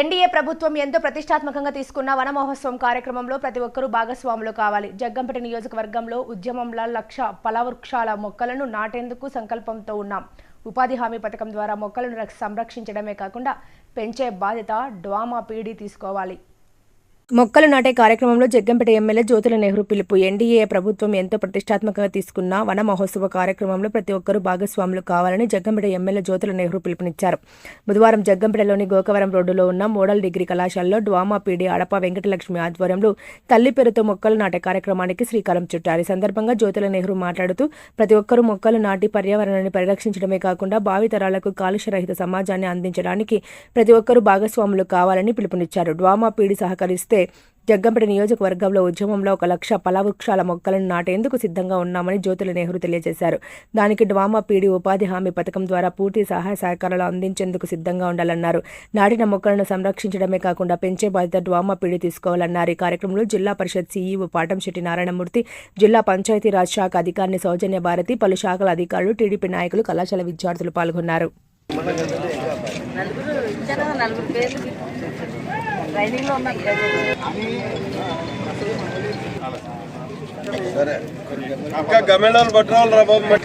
NDA ప్రభుత్వం ఎంతో ప్రతిష్టాత్మకంగా తీసుకున్న వన మహోత్సవం కార్యక్రమంలో ప్రతి ఒక్కరూ భాగస్వాములు కావాలి. జగ్గంపేట నియోజకవర్గంలో ఉద్యమంలో లక్ష ఫలవృక్షాల మొక్కలను నాటేందుకు సంకల్పంతో ఉన్నాం. ఉపాధి హామీ పథకం ద్వారా మొక్కలను సంరక్షించడమే కాకుండా పెంచే బాధ్యత డ్వామా పీడీ తీసుకోవాలి. మొక్కలు నాటే కార్యక్రమంలో జగ్గంపేట ఎమ్మెల్యే జ్యోతుల నెహ్రూ పిలుపు. ఎన్డీఏ ప్రభుత్వం ఎంతో ప్రతిష్టాత్మకంగా తీసుకున్న వన మహోత్సవ కార్యక్రమంలో ప్రతి ఒక్కరూ భాగస్వాములు కావాలని జగ్గంపేట ఎమ్మెల్యే జ్యోతుల నెహ్రూ పిలుపునిచ్చారు. బుధవారం జగ్గంపేటలోని గోకవరం రోడ్డులో ఉన్న మోడల్ డిగ్రీ కళాశాలలో డ్వామా పీడీ అడప వెంకటలక్ష్మి ఆధ్వర్యంలో తల్లి పేరుతో మొక్కలు నాటే కార్యక్రమానికి శ్రీకారం చుట్టారు. ఈ సందర్భంగా జ్యోతుల నెహ్రూ మాట్లాడుతూ ప్రతి ఒక్కరూ మొక్కలు నాటి పర్యావరణాన్ని పరిరక్షించడమే కాకుండా భావితరాలకు కాలుష్యరహిత సమాజాన్ని అందించడానికి ప్రతి ఒక్కరూ భాగస్వాములు కావాలని పిలుపునిచ్చారు. డ్వామా పీడి సహకరిస్తే జగ్గంపేట నియోజకవర్గంలో ఉద్యమంలో ఒక లక్ష పలవృక్షాల మొక్కలను నాటేందుకు సిద్ధంగా ఉన్నామని జ్యోతుల నెహ్రూ తెలియజేశారు. దానికి డ్వామా పీడి ఉపాధి హామీ పథకం ద్వారా పూర్తి సహాయ సహకారాలు అందించేందుకు సిద్ధంగా ఉండాలన్నారు. నాటిన మొక్కలను సంరక్షించడమే కాకుండా పెంచే బాధ్యత డ్వామా పీడి తీసుకోవాలన్నారు. ఈ కార్యక్రమంలో జిల్లా పరిషత్ సీఈఓ పాటంశెట్టి నారాయణమూర్తి జిల్లా పంచాయతీరాజ్ శాఖ అధికారిని సౌజన్య భారతి పలు శాఖల అధికారులు టీడీపీ నాయకులు కళాశాల విద్యార్థులు పాల్గొన్నారు. నలుగురు నలుగురు పేర్లు ట్రైనింగ్లో ఉన్నారు అక్క గమేళాలు పట్టుకోవాలి రా బాబు మరి.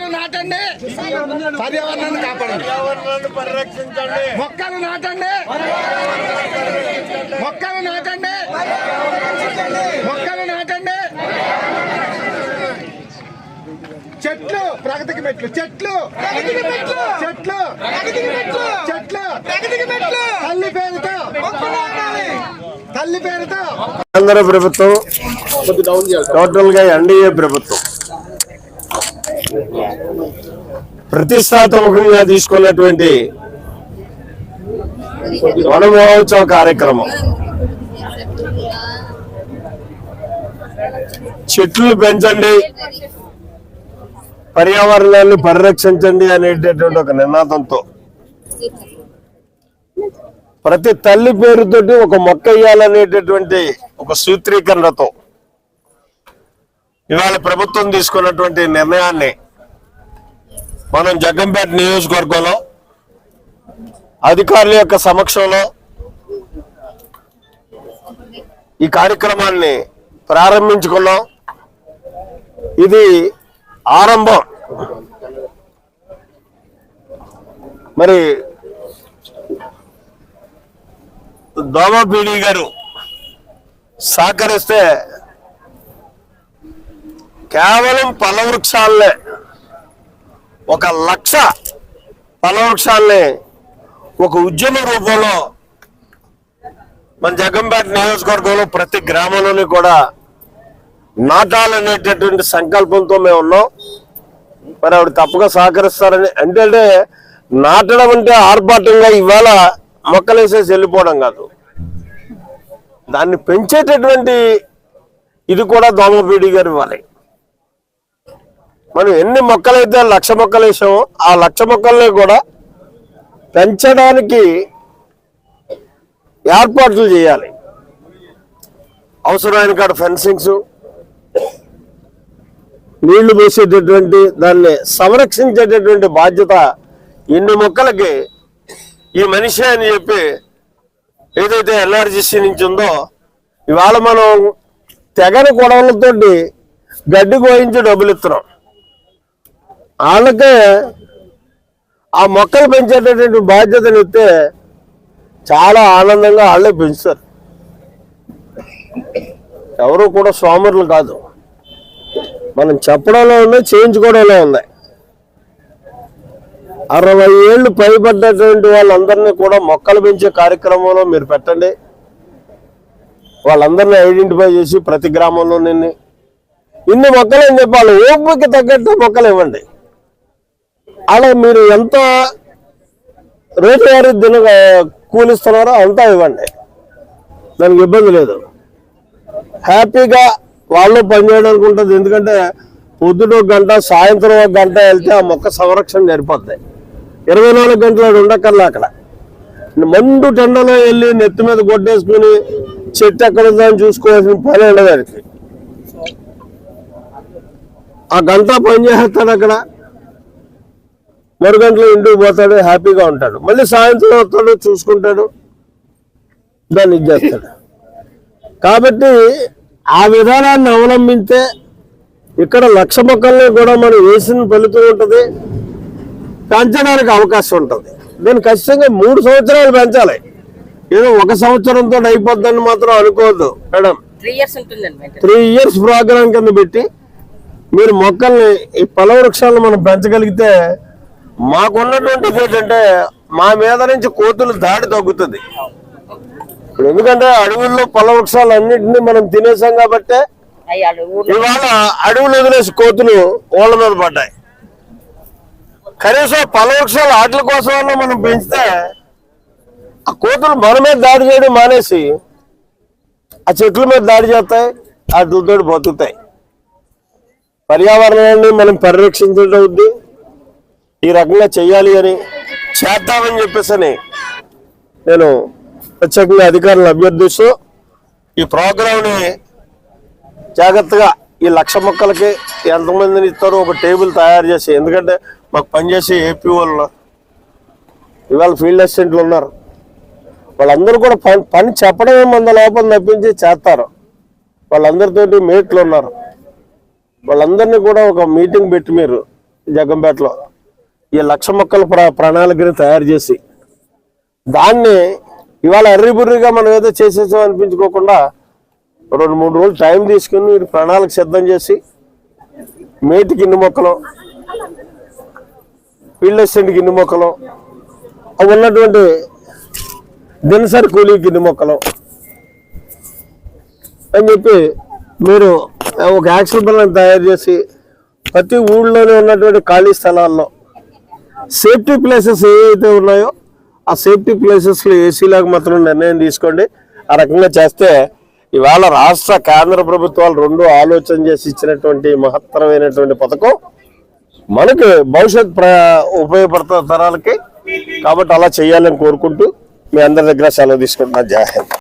నాటండి. పర్యావరణాన్ని కాపాడండి. పర్యావరణాన్ని పరిరక్షించండి. మొక్కలు నాటండి. మొక్కలు నాటండి. మొక్కలు నాటండి. చెట్లు ప్రగతికి మెట్లు. చెట్లు. చెట్లు. చెట్లు. తల్లి పేరుతో. తల్లి పేరుతో. కేంద్ర ప్రభుత్వం టోటల్గా ఎన్డీఏ ప్రభుత్వం. ప్రతిష్టాత్మకంగా తీసుకున్నటువంటి వన మహోత్సవ కార్యక్రమం. చెట్లు పెంచండి. పర్యావరణాన్ని పరిరక్షించండి అనేటటువంటి ఒక నినాదంతో. ప్రతి తల్లి పేరుతోటి ఒక మొక్క వేయాలనేటటువంటి ఒక సూత్రీకరణతో ఇవాళ ప్రభుత్వం తీసుకున్నటువంటి నిర్ణయాన్ని మనం జగ్గంపేట నియోజకవర్గంలో అధికారుల యొక్క సమక్షంలో ఈ కార్యక్రమాన్ని ప్రారంభించుకున్నాం. ఇది ఆరంభం. మరి దోమపీడి గారు సహకరిస్తే కేవలం ఫలవృక్షాలనే ఒక లక్ష ఫలవృక్షాలని ఒక ఉద్యమ రూపంలో మన జగంపేట నియోజకవర్గంలో ప్రతి గ్రామంలోని కూడా నాటాలనేటటువంటి సంకల్పంతో మేము ఉన్నాం. మరి ఆవిడ తప్పుగా సహకరిస్తారని అంటే నాటడం అంటే ఆర్భాటంగా ఇవాళ మొక్కలేసేసి వెళ్ళిపోవడం కాదు. దాన్ని పెంచేటటువంటి ఇది కూడా దోమపీడి గారు ఇవ్వాలి. మనం ఎన్ని మొక్కలైతే లక్ష మొక్కలు వేసామో ఆ లక్ష మొక్కల్ని కూడా పెంచడానికి ఏర్పాట్లు చేయాలి. అవసరమైన కాడ ఫెన్సింగ్స్ నీళ్ళు పోసేటటువంటి దాన్ని సంరక్షించేటటువంటి బాధ్యత ఇన్ని మొక్కలకి ఈ మనిషి అని చెప్పి ఏదైతే ఎల్ఆర్జిసి నుంచి ఉందో ఇవాళ మనం తెగని గొడవలతోటి గడ్డి కోయించి డబ్బులు ఇస్తున్నాం వాళ్ళకే ఆ మొక్కలు పెంచేటటువంటి బాధ్యతను ఇస్తే చాలా ఆనందంగా వాళ్ళే పెంచుతారు. ఎవరు కూడా స్వామర్లు కాదు. మనం చెప్పడంలో ఉంది చేయించుకోవడంలో ఉంది అరవై ఏళ్ళు పైబడ్డటువంటి వాళ్ళందరినీ కూడా మొక్కలు పెంచే కార్యక్రమంలో మీరు పెట్టండి. వాళ్ళందరినీ ఐడెంటిఫై చేసి ప్రతి గ్రామంలో నిన్ను ఇన్ని మొక్కలు అని చెప్పాలి. ఓపిక తగ్గట్టు మొక్కలు ఇవ్వండి. అలా మీరు ఎంత రోజువారీ దిన కూలిస్తున్నారో అంతా ఇవ్వండి. దానికి ఇబ్బంది లేదు. హ్యాపీగా వాళ్ళు పనిచేయడానికి ఉంటుంది. ఎందుకంటే పొద్దున ఒక గంట సాయంత్రం ఒక గంట వెళ్తే ఆ మొక్క సంరక్షణ సరిపోద్ది ఇరవై నాలుగు గంటలు ఆడ ఉండక్కర్లా అక్కడ. మండు టెండలో వెళ్ళి నెత్తి మీద కొట్టేసుకుని చెట్టు ఎక్కడ ఉందని అని చూసుకోవాల్సిన పని ఉండదు ఆ గంట పని చేస్తాడు అక్కడ. మరు గంటలో ఇంటికి పోతాడు హ్యాపీగా ఉంటాడు. మళ్ళీ సాయంత్రం వస్తాడు చూసుకుంటాడు దాన్ని ఇది చేస్తాడు. కాబట్టి ఆ విధానాన్ని అవలంబింతే ఇక్కడ లక్ష మొక్కల్ని కూడా మనం వేసిన ఫలితం ఉంటుంది. పెంచడానికి అవకాశం ఉంటుంది. దీన్ని ఖచ్చితంగా మూడు సంవత్సరాలు పెంచాలి. ఏదో ఒక సంవత్సరంతో అయిపోద్దని మాత్రం అనుకోవద్దు మేడం. త్రీ ఇయర్స్ ప్రోగ్రామ్ కింద పెట్టి మీరు మొక్కల్ని ఈ పల వృక్షాలను మనం పెంచగలిగితే మాకున్నటువంటిది ఏంటంటే మా మీద నుంచి కోతులు దాడి తగ్గుతుంది. ఇప్పుడు ఎందుకంటే అడవుల్లో పల వృక్షాలు అన్నింటినీ మనం తినేసాం కాబట్టి ఇవాళ అడవులు వదిలేసి కోతులు ఓళ్ళ మీద పడ్డాయి. కనీసం పల వృక్షాలు ఆటల కోసం మనం పెంచితే ఆ కోతులు మన మీద దాడి చేయడం మానేసి ఆ చెట్ల మీద దాడి చేస్తాయి వాటితో బతుకుతాయి. పర్యావరణాన్ని మనం పరిరక్షించడం అవుద్ది. ఈ రకంగా చెయ్యాలి అని చేద్దామని చెప్పేసి అని నేను ప్రత్యేకంగా అధికారులను అభ్యర్థిస్తూ ఈ ప్రోగ్రాంని జాగ్రత్తగా ఈ లక్ష మొక్కలకి ఎంతమందిని ఇస్తారో ఒక టేబుల్ తయారు చేసి ఎందుకంటే మాకు పనిచేసే ఏపీ వాళ్ళు ఇవాళ ఫీల్డ్ అసిస్టెంట్లు ఉన్నారు. వాళ్ళందరూ కూడా పని పని చెప్పడమే మంద లోపల తప్పించి చేస్తారు. వాళ్ళందరితోటి మేట్లు ఉన్నారు. వాళ్ళందరినీ కూడా ఒక మీటింగ్ పెట్టి మీరు జగ్గంపేటలో. ఈ లక్ష మొక్కల ప్ర ప్రణాళికని తయారు చేసి దాన్ని ఇవాళ ఎర్రిబుర్రిగా మనం ఏదో చేసేసాం అనిపించుకోకుండా రెండు మూడు రోజులు టైం తీసుకుని వీటి ప్రణాళిక సిద్ధం చేసి మేటికి ఇన్ని మొక్కలు ఫీల్డ్ అసిస్టెంట్కి ఇన్ని మొక్కలు అవి ఉన్నటువంటి దినసరి కూలీకి ఇన్ని మొక్కలు అని చెప్పి మీరు ఒక యాక్షన్ ప్లాన్ తయారు చేసి ప్రతి ఊళ్ళోనే ఉన్నటువంటి ఖాళీ స్థలాల్లో సేఫ్టీ ప్లేసెస్ ఏవైతే ఉన్నాయో ఆ సేఫ్టీ ప్లేసెస్లో ఏసీలాగా మాత్రం నిర్ణయం తీసుకోండి. ఆ రకంగా చేస్తే ఇవాళ రాష్ట్ర కేంద్ర ప్రభుత్వాలు రెండు ఆలోచన చేసి ఇచ్చినటువంటి మహత్తరమైనటువంటి పథకం మనకి భవిష్యత్ ప్ర ఉపయోగపడుతున్న తరాలకి కాబట్టి అలా చేయాలని కోరుకుంటూ మీ అందరి దగ్గర సెలవు తీసుకుంటున్నా జాహ్యం